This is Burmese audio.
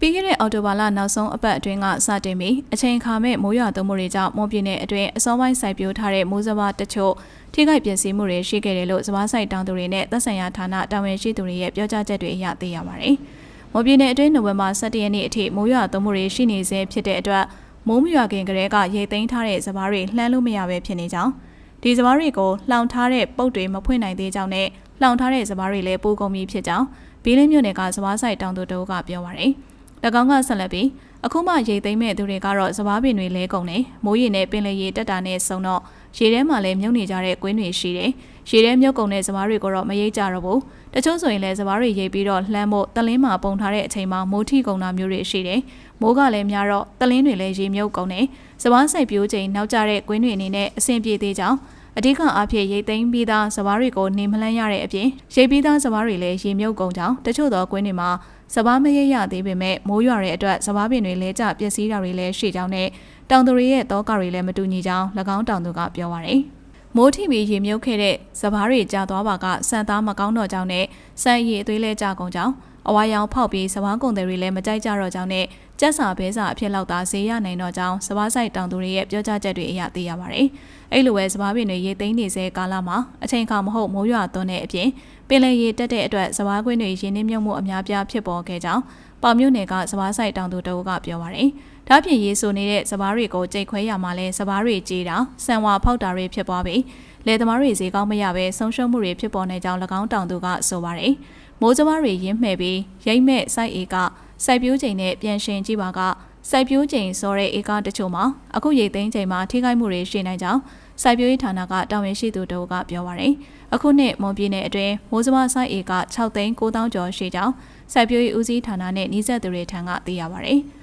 ပြီးခဲ့တဲ့အော်တိုဘာလနောက်ဆုံးအပတ်အတွင်းကစတင်ပြီးအချိန်အခါမဲ့မိုးရွာသွန်းမှုတွေကြောင့်မွန်ပြည်နယ်အတွင်းအစောပိုင်းစိုက်ပျိုးထားတဲ့မိုးစဘာတချို့ထိခိုက်ပျက်စီးမှုတွေရှိခဲ့တယ်လို့စဘာဆိုင်တောင်သူတွေနဲ့သက်ဆိုင်ရာဌာနတာဝန်ရှိသူတွေရဲ့ပြောကြားချက်တွေအရသိရပါတယ်။မွန်ပြည်နယ်အတွင်းနိုဝင်ဘာ17ရက်နေ့အထိမိုးရွာသွန်းမှုတွေရှိနေဆဲဖြစ်တဲ့အတွက်မိုးမရွာခင်ကတည်းကရိတ်သိမ်းထားတဲ့စဘာတွေလှမ်းလို့မရပဲဖြစ်နေကြောင်းဒီစဘာတွေကိုလှောင်ထားတဲ့ပုတ်တွေမဖွင့်နိုင်သေးကြောင်းနဲ့လှောင်ထားတဲ့စဘာတွေလည်းပိုးကုန်ပြီဖြစ်ကြောင်းဘီလင်းမြို့နယ်ကစဘာဆိုင်တောင်သူတို့ကပြောပါတယ်။၎ င်းကဆက်လက်ပြီးအခုမှရိတ်သိမ်းမဲ့သူတွေကတော့စပားပင်တွေလဲကုန်တယ်မိုးရေနဲ့ပင်လယ်ရေတက်တာနဲ့ဆုံတော့ရေထဲမှာလည်းမြုပ်နေကြတဲ့ကွင်းတွေရှိတယ်ရေထဲမြုပ်ကုန်တဲ့စပားတွေကိုတော့မရိတ်ကြတော့ဘူးတချို့ဆိုရင်လည်းစပားတွေရိတ်ပြီးတော့လှမ်းဖို့တလင်းမှာပုံထားတဲ့အချိန်မှာမိုးထီကုန်တာမျိုးတွေရှိတယ်မိုးကလည်းများတော့တလင်းတွေလည်းရေမြုပ်ကုန်တယ်စပားစိုက်ပျိုးချိန်နောက်ကျတဲ့ကွင်းတွေအနေနဲ့အဆင်ပြေသေးကြောင်း အဓိကအားဖြင့်ရိတ်သိမ်းပြီးသားစပားတွေကိုနေမလန်းရတဲ့အပြင်ရိတ်ပြီးသားစပားတွေလည်းရေမြုပ်ကုန်ကြောင်းတချို့သောကွင်းတွေမှာစပားမရရသေးပေမဲ့မိုးရွာတဲ့အတွက်စပားပင်တွေလဲကျပျက်စီးတာတွေလည်းရှိကြောင်းနဲ့တောင်သူတွေရဲ့တောကတွေလည်းမတူညီကြောင်း၎င်းတောင်သူကပြောပါရယ်မိုးထိပြီးရေမြုပ်ခဲ့တဲ့စပားတွေကြာသွားပါကစံသားမကောင်းတော့ကြောင်းနဲ့စံရည်အသွေးလဲကျကုန်ကြောင်းအဝါရောင်ဖောက်ပြီးစပားကုန်တွေလည်းမကြိုက်ကြတော့ကြောင်းနဲ့ ကျက်စာဘဲစာအဖြစ်လောက်သာဈေးရနိုင်တော့ကြောင်းစပားဆိုင်တောင်သူတွေရဲ့ပြောကြားချက်တွေအရသိရပါတယ်။အဲ့လိုပဲစပားပင်တွေရေသိမ်းနေစေကာလမှာအချိန်အခါမဟုတ်မိုးရွာသွန်းတဲ့အပြင်ပင်လယ်ရေတက်တဲ့အတွက်စပားကွင်းတွေရင်းနှီးမြုပ်မှုအများပြားဖြစ်ပေါ်ခဲ့ကြောင်းပေါမြို့နယ်ကစပားဆိုင်တောင်သူတအုပ်ကပြောပါတယ်။ဒါ့ပြင်ရေဆိုနေတဲ့စပားတွေကိုကြိတ်ခွဲရမှာလဲစပားတွေကြေးတာဆန်ဝါဖောက်တာတွေဖြစ်သွားပြီးလယ်သမားတွေဈေးကောင်းမရပဲဆုံးရှုံးမှုတွေဖြစ်ပေါ်နေကြောင်း၎င်းတောင်သူကဆိုပါတယ်။မိုးစပားတွေရင်းမှဲ့ပြီးရိမ့်မဲ့စိုက်ဧက စိုက်ပျိုးချိန်နဲ့ပြန်ရှင်ကြည့်ပါကစိုက်ပျိုးချိန်စောတဲ့ဧကတချို့မှာအခုရိတ်သိမ်းချိန်မှာထိခိုက်မှုတွေရှိနိုင်ကြောင်းစိုက်ပျိုးရေးဌာနကတာဝန်ရှိသူတို့ကပြောပါရယ်အခုနှစ်မွန်ပြည်နယ်အတွင်းမိုးစမဆိုင်ဧက6သိန်း9000ကျော်ရှိကြောင်းစိုက်ပျိုးရေးဦးစီးဌာနနဲ့နှီးစပ်သူတွေထံကသိရပါရယ်။